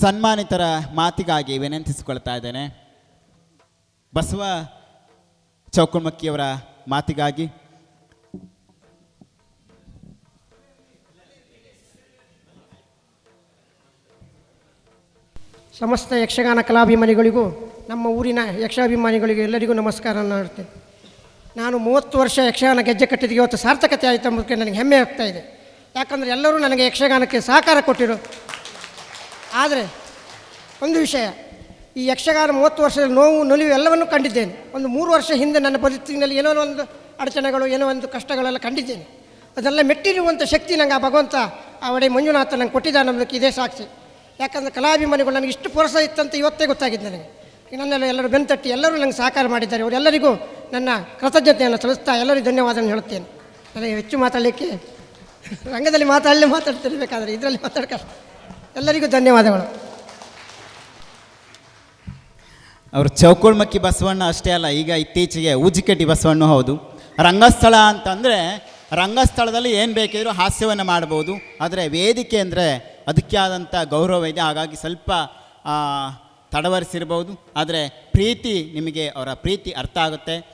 ಸನ್ಮಾನಿತರ ಮಾತಿಗಾಗಿ ವಿನಂತಿಸಿಕೊಳ್ತಾ ಇದ್ದೇನೆ. ಬಸವ ಚೌಕಮಕ್ಕಿಯವರ ಮಾತಿಗಾಗಿ. ಸಮಸ್ತ ಯಕ್ಷಗಾನ ಕಲಾಭಿಮಾನಿಗಳಿಗೂ, ನಮ್ಮ ಊರಿನ ಯಕ್ಷಾಭಿಮಾನಿಗಳಿಗೂ ಎಲ್ಲರಿಗೂ ನಮಸ್ಕಾರ ಮಾಡ್ತೇನೆ ನಾನು ಮೂವತ್ತು ವರ್ಷ ಯಕ್ಷಗಾನ ಗೆಜ್ಜೆ ಕಟ್ಟಿದ ಇವತ್ತು ಸಾರ್ಥಕತೆ ಆಯಿತು ಎಂಬುದಕ್ಕೆ ನನಗೆ ಹೆಮ್ಮೆ ಆಗ್ತಾ ಇದೆ. ಯಾಕಂದರೆ ಎಲ್ಲರೂ ನನಗೆ ಯಕ್ಷಗಾನಕ್ಕೆ ಸಹಕಾರ ಕೊಟ್ಟಿರು ಆದರೆ ಒಂದು ವಿಷಯ, ಈ ಯಕ್ಷಗಾನ ಮೂವತ್ತು ವರ್ಷದ ನೋವು, ನಲಿವು ಎಲ್ಲವನ್ನೂ ಕಂಡಿದ್ದೇನೆ. ಒಂದು ಮೂರು ವರ್ಷ ಹಿಂದೆ ನನ್ನ ಬದುಕಿನಲ್ಲಿ ಏನೋ ಒಂದು ಅಡಚಣೆಗಳು, ಏನೋ ಒಂದು ಕಷ್ಟಗಳೆಲ್ಲ ಕಂಡಿದ್ದೇನೆ. ಅದೆಲ್ಲ ಮೆಟ್ಟಿರುವಂಥ ಶಕ್ತಿ ನಂಗೆ ಆ ಭಗವಂತ ಆ ಒಡೆ ಮಂಜುನಾಥ ನಂಗೆ ಕೊಟ್ಟಿದ್ದಾನೆ ಅನ್ನೋದಕ್ಕೆ ಇದೇ ಸಾಕ್ಷಿ. ಯಾಕಂದರೆ ಕಲಾಭಿಮಾನಿಗಳು ನನಗೆ ಇಷ್ಟು ಪ್ರೋತ್ಸಾಹ ಇತ್ತಂತ ಇವತ್ತೇ ಗೊತ್ತಾಗಿದೆ ನನಗೆ. ನನ್ನೆಲ್ಲ ಎಲ್ಲರೂ ಬೆಂತಟ್ಟಿ ಎಲ್ಲರೂ ನಂಗೆ ಸಹಕಾರ ಮಾಡಿದ್ದಾರೆ. ಅವರೆಲ್ಲರಿಗೂ ನನ್ನ ಕೃತಜ್ಞತೆಯನ್ನು ಸಲ್ಲಿಸ್ತಾ ಎಲ್ಲರಿಗೂ ಧನ್ಯವಾದವನ್ನು ಹೇಳುತ್ತೇನೆ. ನನಗೆ ಹೆಚ್ಚು ಮಾತಾಡಲಿಕ್ಕೆ ರಂಗದಲ್ಲಿ ಮಾತಾಡಲಿ ಮಾತಾಡ್ತಿರಬೇಕಾದ್ರೆ ಇದರಲ್ಲಿ ಮಾತಾಡ ಕಷ್ಟ ಎಲ್ಲರಿಗೂ ಧನ್ಯವಾದಗಳು. ಅವರು ಚೌಕೋಳ್ಮಕ್ಕಿ ಬಸವಣ್ಣ ಅಷ್ಟೇ ಅಲ್ಲ, ಈಗ ಇತ್ತೀಚೆಗೆ ಉಜಿಕಟ್ಟಿ ಬಸವಣ್ಣ ಹೌದು. ರಂಗಸ್ಥಳ ಅಂತಂದರೆ ರಂಗಸ್ಥಳದಲ್ಲಿ ಏನು ಬೇಕಿದ್ರೂ ಹಾಸ್ಯವನ್ನು ಮಾಡ್ಬೋದು. ಆದರೆ ವೇದಿಕೆ ಅಂದರೆ ಅದಕ್ಕೆ ಆದಂಥ ಗೌರವ ಇದೆ. ಹಾಗಾಗಿ ಸ್ವಲ್ಪ ತಡವರಿಸಿರ್ಬೋದು. ಆದರೆ ಪ್ರೀತಿ ನಿಮಗೆ ಅವರ ಪ್ರೀತಿ ಅರ್ಥ ಆಗುತ್ತೆ.